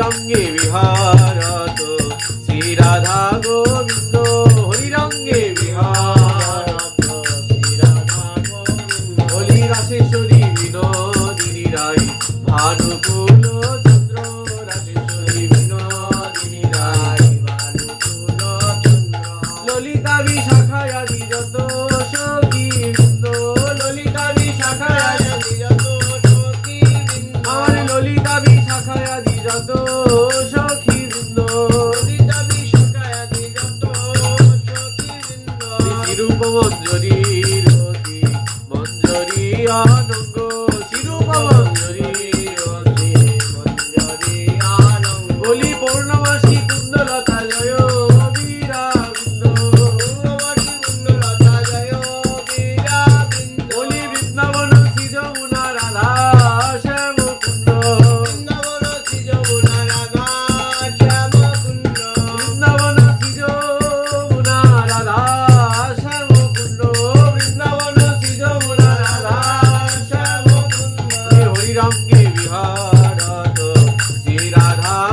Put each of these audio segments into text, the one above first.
রঙ্গে বিহারত, শ্রী রাধা গোবিন্দ হরি রঙ্গে বিহারত, শ্রী রাধা গোবিন্দ। হরি রাশেশ্বরী বিনোদিনী রায় ভানুকুল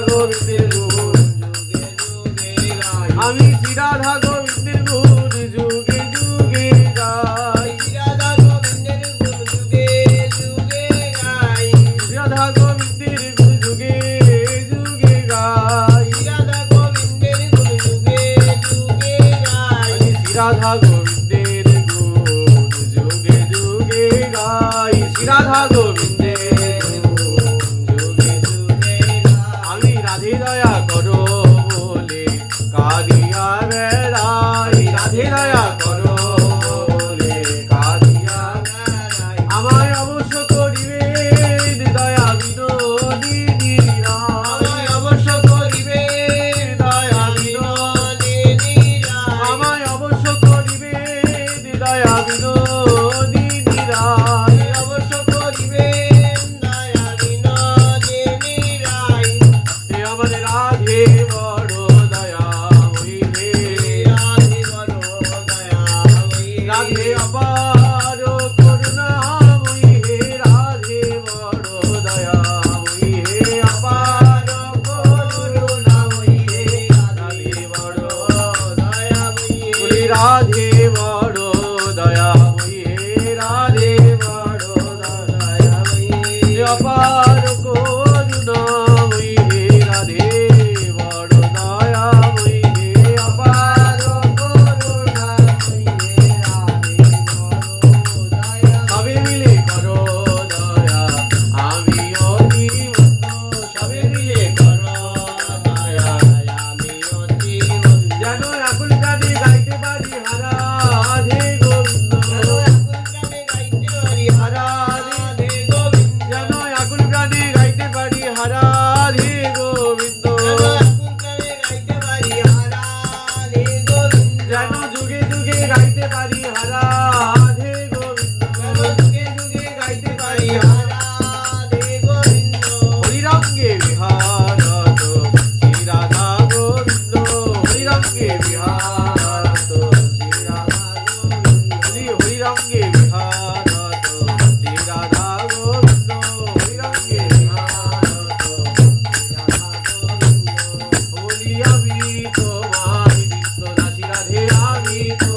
গোবিন্দের গুণ আমি শ্রীরাধা গোবিন্দের গুণ যুগে যুগে গাই। শ্রীরাধা গোবিন্দের গুণ যুগে যুগে গাই। শ্রীরাধা গোবিন্দের গুণ যুগে যুগে গাই। শ্রীরাধা গোবিন্দের গুণ যুগে যুগে গাই শ্রীরাধা গোবিন্দের গুণ যুগে যুগে গাই শ্রীরাধা গোবিন্দ দয়া করো বলে কাঁদিয়া বেড়াই রাধে দয়া করো বলে কাঁদিয়া বেড়াই আমার অবশ্য করিবে দয়া বিনোদিনী আমায় অবশ্য করিবে দয়া বিনোদিনী আমায় অবশ্য করিবে দয়া বিনোদিনী you.